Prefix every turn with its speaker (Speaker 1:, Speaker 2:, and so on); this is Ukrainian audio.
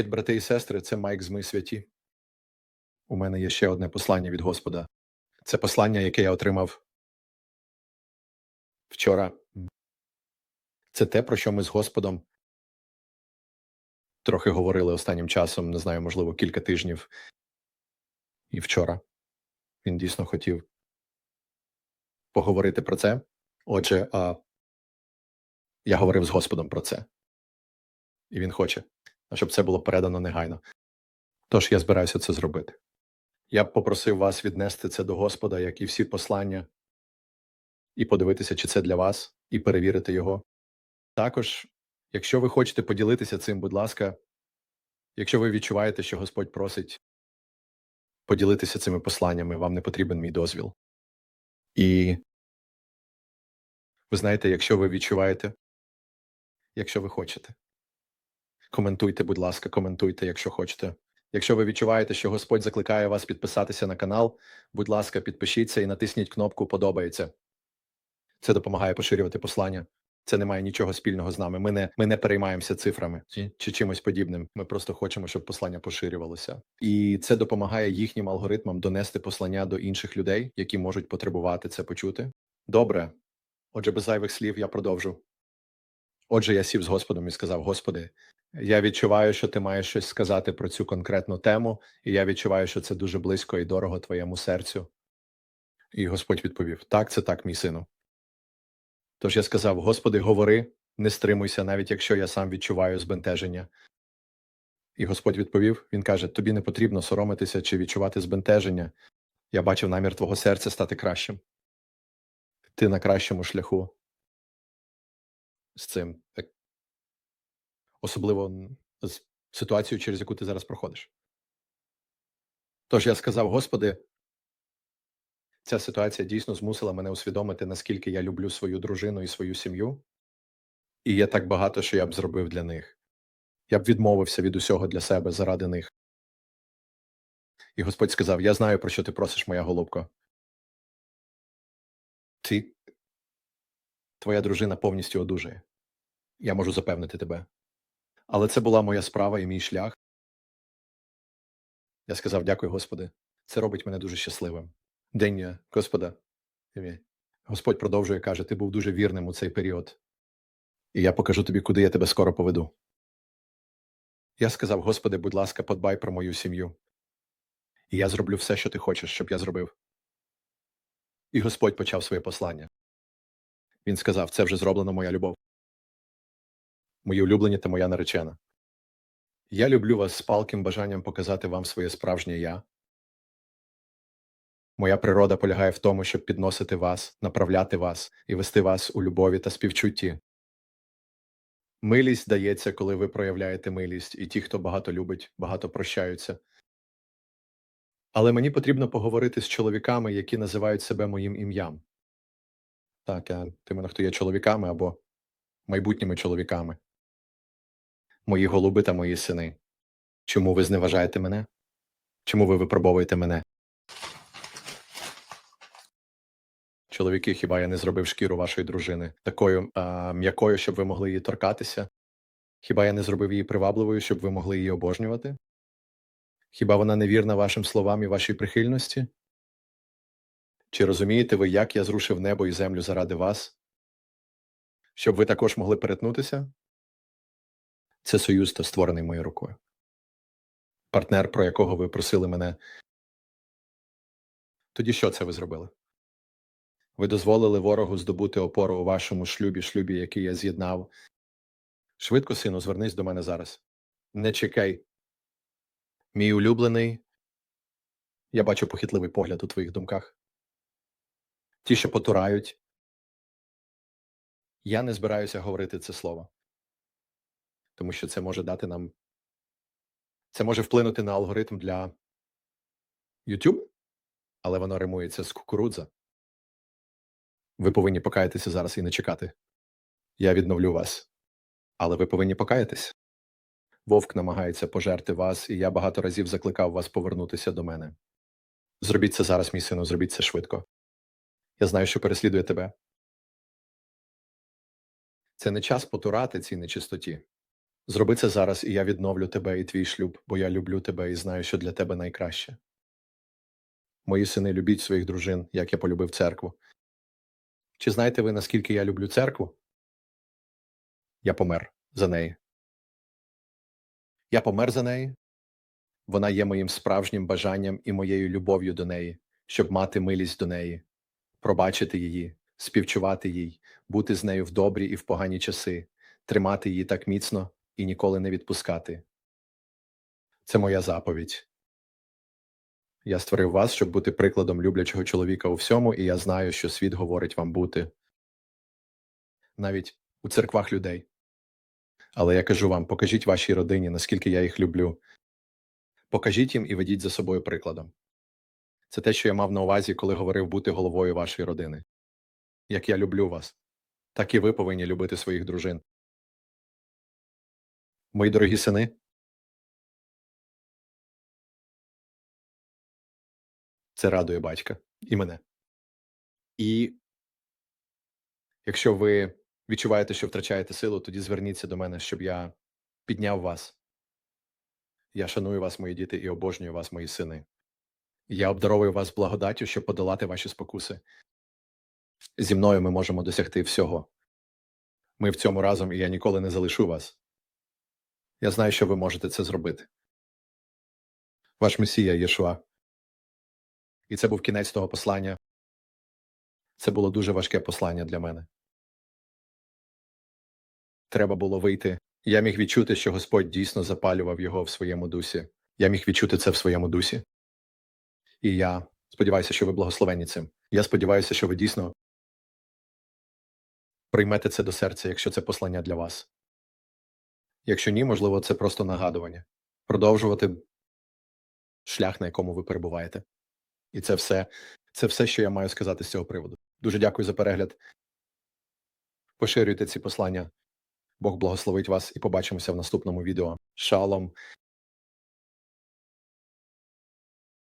Speaker 1: Привіт, брати і сестри, це Майк з Ми святі. У мене є ще одне послання від Господа. Це послання, яке я отримав вчора. Це те, про що ми з Господом трохи говорили останнім часом, не знаю, можливо, кілька тижнів. І вчора він дійсно хотів поговорити про це. Отже, я говорив з Господом про це. І він хоче, щоб це було передано негайно. Тож я збираюся це зробити. Я б попросив вас віднести це до Господа, як і всі послання, і подивитися, чи це для вас, і перевірити його. Також, якщо ви хочете поділитися цим, будь ласка, якщо ви відчуваєте, що Господь просить поділитися цими посланнями, вам не потрібен мій дозвіл. І ви знаєте, якщо ви відчуваєте, якщо ви хочете, коментуйте, будь ласка, коментуйте, якщо хочете. Якщо ви відчуваєте, що Господь закликає вас підписатися на канал, будь ласка, підпишіться і натисніть кнопку Подобається. Це допомагає поширювати послання. Це не має нічого спільного з нами. Ми не, ми не переймаємося цифрами чи, чи чимось подібним. Ми просто хочемо, щоб послання поширювалося. І це допомагає їхнім алгоритмам донести послання до інших людей, які можуть потребувати це почути. Добре. Отже, без зайвих слів я продовжу. Отже, я сів з Господом і сказав: Господи, я відчуваю, що ти маєш щось сказати про цю конкретну тему, і я відчуваю, що це дуже близько і дорого твоєму серцю. І Господь відповів: Так, це так, мій сину. Тож я сказав: Господи, говори, не стримуйся, навіть якщо я сам відчуваю збентеження. І Господь відповів: Він каже: Тобі не потрібно соромитися чи відчувати збентеження. Я бачив намір твого серця стати кращим. Ти на кращому шляху з цим, особливо з ситуацією, через яку ти зараз проходиш. Тож я сказав: Господи, ця ситуація дійсно змусила мене усвідомити, наскільки я люблю свою дружину і свою сім'ю, і є так багато, що я б зробив для них. Я б відмовився від усього для себе заради них. І Господь сказав: Я знаю, про що ти просиш, моя голубко. Ти, твоя дружина повністю одужає. Я можу запевнити тебе. Але це була моя справа і мій шлях. Я сказав: Дякую, Господи. Це робить мене дуже щасливим. День Господа. Господь продовжує каже: Ти був дуже вірним у цей період. І я покажу тобі, куди я тебе скоро поведу. Я сказав: Господи, будь ласка, подбай про мою сім'ю. І я зроблю все, що ти хочеш, щоб я зробив. І Господь почав своє послання. Він сказав: Це вже зроблено моя любов. Мої улюблені та моя наречена. Я люблю вас з палким бажанням показати вам своє справжнє я. Моя природа полягає в тому, щоб підносити вас, направляти вас і вести вас у любові та співчутті. Милість дається, коли ви проявляєте милість, і ті, хто багато любить, багато прощаються. Але мені потрібно поговорити з чоловіками, які називають себе моїм ім'ям. Так, а тими, хто є чоловіками або майбутніми чоловіками. Мої голуби та мої сини. Чому ви зневажаєте мене? Чому ви випробовуєте мене? Чоловіки, хіба я не зробив шкіру вашої дружини такою а, м'якою, щоб ви могли її торкатися? Хіба я не зробив її привабливою, щоб ви могли її обожнювати? Хіба вона не вірна вашим словам і вашій прихильності? Чи розумієте ви, як я зрушив небо і землю заради вас? Щоб ви також могли перетнутися? Це союз та створений моєю рукою. Партнер, про якого ви просили мене. Тоді що це ви зробили? Ви дозволили ворогу здобути опору у вашому шлюбі, шлюбі, який я з'єднав. Швидко, сину, звернись до мене зараз. Не чекай. Мій улюблений. Я бачу похитливий погляд у твоїх думках. Ті, що потурають. Я не збираюся говорити це слово. Тому що це може дати нам. Це може вплинути на алгоритм для YouTube, але воно римується з кукурудза. Ви повинні покаятися зараз і не чекати. Я відновлю вас. Але ви повинні покаятись. Вовк намагається пожерти вас, і я багато разів закликав вас повернутися до мене. Зробіть це зараз, мій сину, зробіть це швидко. Я знаю, що переслідує тебе. Це не час потурати цій нечистоті. Зроби це зараз, і я відновлю тебе і твій шлюб, бо я люблю тебе і знаю, що для тебе найкраще. Мої сини любіть своїх дружин, як я полюбив церкву. Чи знаєте ви, наскільки я люблю церкву? Я помер за неї. Я помер за неї. Вона є моїм справжнім бажанням і моєю любов'ю до неї, щоб мати милість до неї, пробачити її, співчувати їй, бути з нею в добрі і в погані часи, тримати її так міцно і ніколи не відпускати. Це моя заповідь. Я створив вас, щоб бути прикладом люблячого чоловіка у всьому, і я знаю, що світ говорить вам бути навіть у церквах людей. Але я кажу вам, покажіть вашій родині, наскільки я їх люблю. Покажіть їм і ведіть за собою прикладом. Це те, що я мав на увазі, коли говорив бути головою вашої родини. Як я люблю вас, так і ви повинні любити своїх дружин. Мої дорогі сини, це радує батька і мене. І якщо ви відчуваєте, що втрачаєте силу, тоді зверніться до мене, щоб я підняв вас. Я шаную вас, мої діти, і обожнюю вас, мої сини. Я обдаровую вас благодаттю, щоб подолати ваші спокуси. Зі мною ми можемо досягти всього. Ми в цьому разом, і я ніколи не залишу вас. Я знаю, що ви можете це зробити. Ваш Месія Єшуа. І це був кінець того послання. Це було дуже важке послання для мене. Треба було вийти. Я міг відчути, що Господь дійсно запалював його в своєму дусі. Я міг відчути це в своєму дусі. І я сподіваюся, що ви благословені цим. Я сподіваюся, що ви дійсно приймете це до серця, якщо це послання для вас. Якщо ні, можливо, це просто нагадування. Продовжувати шлях, на якому ви перебуваєте. І це все, це все, що я маю сказати з цього приводу. Дуже дякую за перегляд. Поширюйте ці послання. Бог благословить вас і побачимося в наступному відео. Шалом.